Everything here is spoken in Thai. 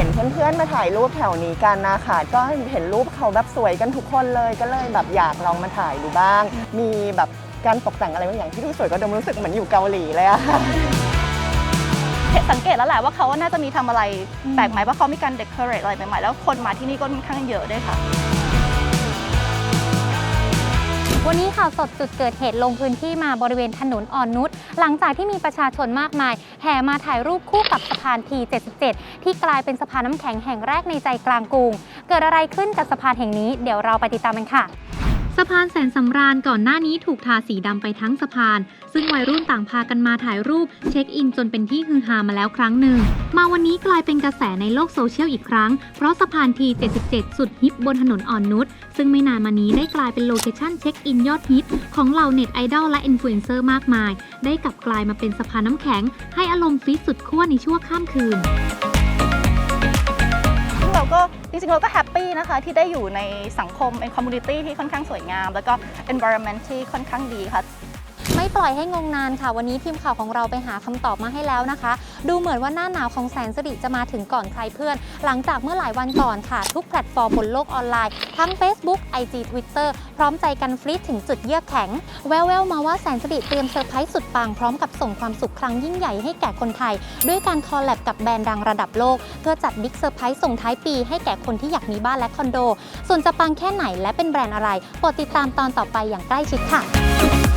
็นเพื่อนๆมาถ่ายรูปแถวนี้กันนะคะก็เห็นรูปเขาแบบสวยกันทุกคนเลยก็เลยแบบอยากลองมาถ่ายดูบ้าง มีแบบการตกแต่งอะไรบางอย่างที่ดูสวยก็ดมรู้สึกเหมือนอยู่เกาหลีเลยอะค่ะเห็นสังเกตแล้วแหละว่าเขาน่าจะมีทำอะไรแปลกใหม่ว่าเขามีการเดคอเรทอะไรใหม่ๆแล้วคนมาที่นี่ก็ค่อนข้างเยอะด้วยค่ะ วันนี้ข่าวสดจุดเกิดเหตุลงพื้นที่มาบริเวณถนนอ่อนนุชหลังจากที่มีประชาชนมากมาย แห่มาถ่ายรูปคู่กับสะพาน T77 ที่กลายเป็นสะพานน้ำแข็งแห่งแรกในใจกลางกรุง เกิดอะไรขึ้นกับสะพานแห่งนี้ เดี๋ยวเราไปติดตามกันค่ะ สะพานแสนสำราญก่อนหน้านี้ถูกทาสีดำไปทั้งสะพาน ซึ่งวัยรุ่นต่างพากันมาถ่ายรูปเช็คอินจนเป็นที่ฮือฮามาแล้วครั้งหนึ่ง มาวันนี้กลายเป็นกระแสในโลกโซเชียลอีกครั้ง เพราะสะพาน T77 สุดฮิปบนถนนอ่อนนุช ซึ่งไม่นานมานี้ได้กลายเป็นโลเคชั่นเช็คอินยอดฮิต ของเหล่าเน็ตไอดอลและอินฟลูเอนเซอร์มากมาย ได้กลับกลายมาเป็นสะพานน้ำแข็ง ให้อารมณ์ฟิตสุดขั้วในชั่วข้ามคืน จริงๆ เราก็แฮปปี้นะคะ ที่ได้อยู่ในสังคมเป็นคอมมูนิตี้ที่ค่อนข้างสวยงาม แล้วก็ environment ที่ค่อนข้างดีค่ะ ไม่ปล่อยให้งงนานค่ะ วันนี้ทีมข่าวของเราไปหาคำตอบมาให้แล้วนะคะ ดูเหมือนว่าหน้าหนาวของแสนสิริจะมาถึงก่อนใครเพื่อน หลังจากเมื่อหลายวันก่อนค่ะ ทุกแพลตฟอร์มบนโลกออนไลน์ ทั้ง Facebook IG Twitter พร้อมใจกันฟรีดถึงจุดเยือกแข็ง แววๆมาว่าแสนสิริเตรียมเซอร์ไพรส์สุดปังพร้อมกับส่งความสุขครั้งยิ่งใหญ่ให้แก่คนไทย ด้วยการคอลแลบกับแบรนด์ดังระดับโลก เพื่อจัดบิ๊กเซอร์ไพรส์ส่งท้ายปีให้แก่คนที่อยากมีบ้านและคอนโด ส่วนจะปังแค่ไหนและเป็นแบรนด์อะไรโปรดติดตามตอนต่อไปอย่างใกล้ชิดค่ะ